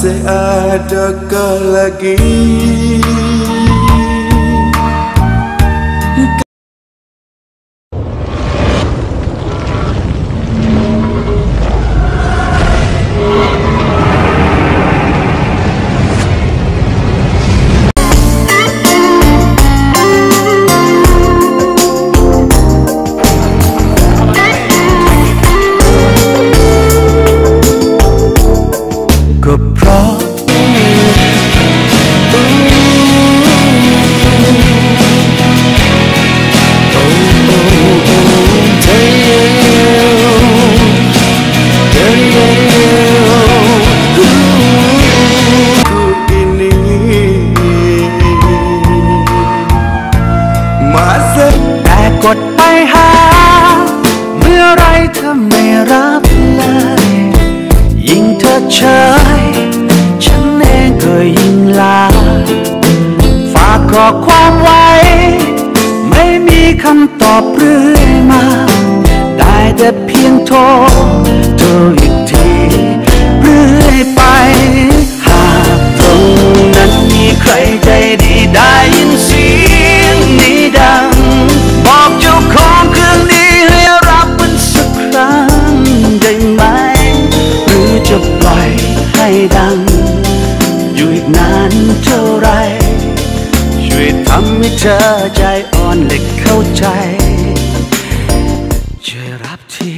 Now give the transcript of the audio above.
Masih adakah lagi ก็เพราะ ini Masih แต่กดไปหา เมื่อไรเธอไม่รับ ฝากความไว้ ไม่มีคำตอบเรื่อยมา ได้แต่เพียงโทรเธออีกที เรื่อยไป หากตรงนั้นมีใครใจดีได้ยินเสียงนี้ดัง บอกเจ้าของเครื่องนี้ให้รับมันสักครั้งได้ไหม หรือจะปล่อยให้ดัง เธอใจอ่อนเล็กเข้าใจจะรับที